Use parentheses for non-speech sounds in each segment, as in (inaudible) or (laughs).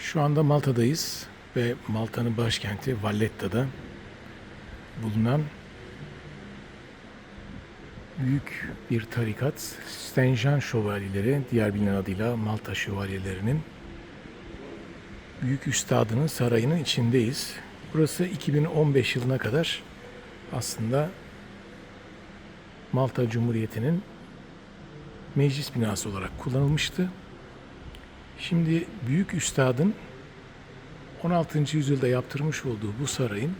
Şu anda Malta'dayız ve Malta'nın başkenti Valletta'da bulunan büyük bir tarikat St. Jean Şövalyeleri, diğer bilinen adıyla Malta Şövalyelerinin büyük üstadının sarayının içindeyiz. Burası 2015 yılına kadar aslında Malta Cumhuriyeti'nin meclis binası olarak kullanılmıştı. Şimdi büyük üstadın 16. yüzyılda yaptırmış olduğu bu sarayın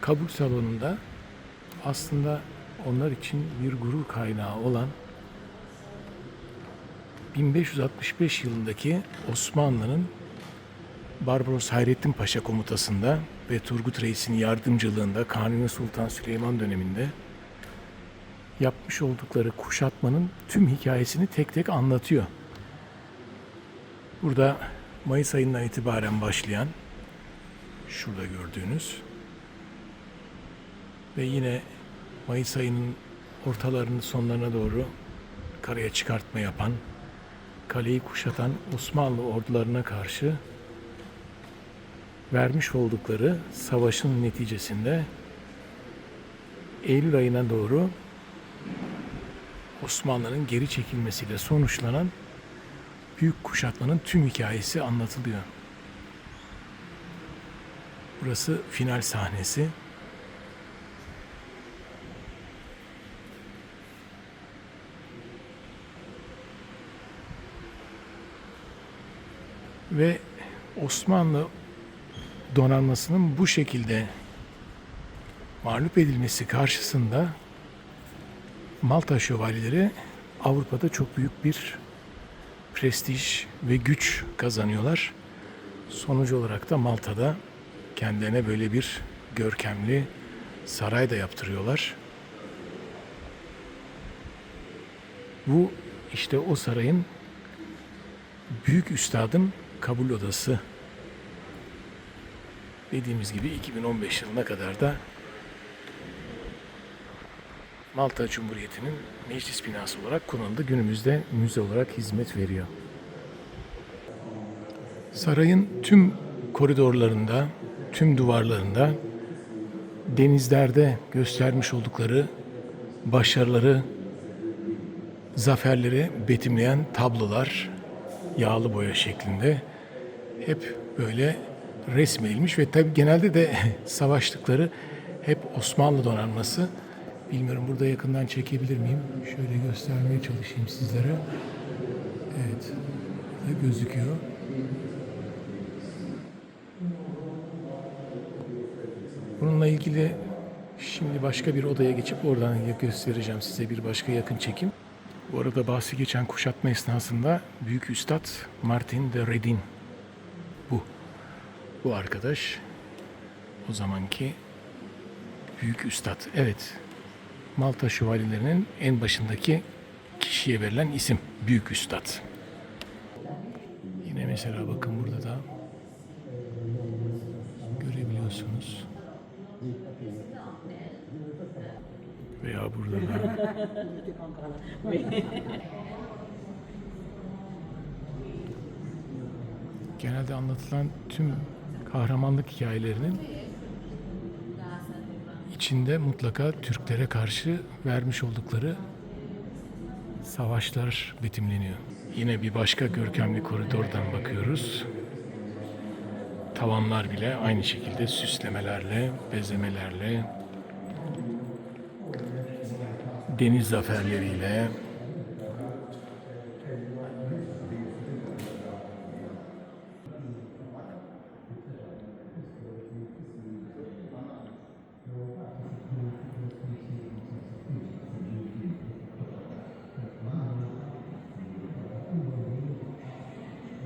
kabul salonunda aslında onlar için bir gurur kaynağı olan 1565 yılındaki Osmanlı'nın Barbaros Hayrettin Paşa komutasında ve Turgut Reis'in yardımcılığında Kanuni Sultan Süleyman döneminde yapmış oldukları kuşatmanın tüm hikayesini tek tek anlatıyor. Burada Mayıs ayından itibaren başlayan şurada gördüğünüz ve yine Mayıs ayının ortalarının sonlarına doğru karaya çıkartma yapan, kaleyi kuşatan Osmanlı ordularına karşı vermiş oldukları savaşın neticesinde Eylül ayına doğru Osmanlı'nın geri çekilmesiyle sonuçlanan büyük kuşatmanın tüm hikayesi anlatılıyor. Burası final sahnesi. Ve Osmanlı donanmasının bu şekilde mağlup edilmesi karşısında Malta şövalyeleri Avrupa'da çok büyük bir prestij ve güç kazanıyorlar. Sonuç olarak da Malta'da kendilerine böyle bir görkemli saray da yaptırıyorlar. Bu işte o sarayın büyük üstadın kabul odası. Dediğimiz gibi 2015 yılına kadar da Malta Cumhuriyeti'nin meclis binası olarak kullanıldı. Günümüzde müze olarak hizmet veriyor. Sarayın tüm koridorlarında, tüm duvarlarında denizlerde göstermiş oldukları başarıları, zaferleri betimleyen tablolar yağlı boya şeklinde hep böyle resmedilmiş ve tabi genelde de (laughs) savaştıkları hep Osmanlı donanması. Bilmiyorum burada yakından çekebilir miyim? Şöyle göstermeye çalışayım sizlere. Evet. Burada gözüküyor. Bununla ilgili şimdi başka bir odaya geçip oradan göstereceğim size bir başka yakın çekim. Bu arada bahsi geçen kuşatma esnasında Büyük Üstad Martin de Redin bu. Bu arkadaş o zamanki Büyük Üstad. Evet. Malta şövalyelerinin en başındaki kişiye verilen isim Büyük Üstad. Yine mesela bakın burada da görebiliyorsunuz. Veya burada da genelde anlatılan tüm kahramanlık hikayelerinin içinde mutlaka Türklere karşı vermiş oldukları savaşlar betimleniyor. Yine bir başka görkemli koridordan bakıyoruz. Tavanlar bile aynı şekilde süslemelerle, bezemelerle, deniz zaferleriyle,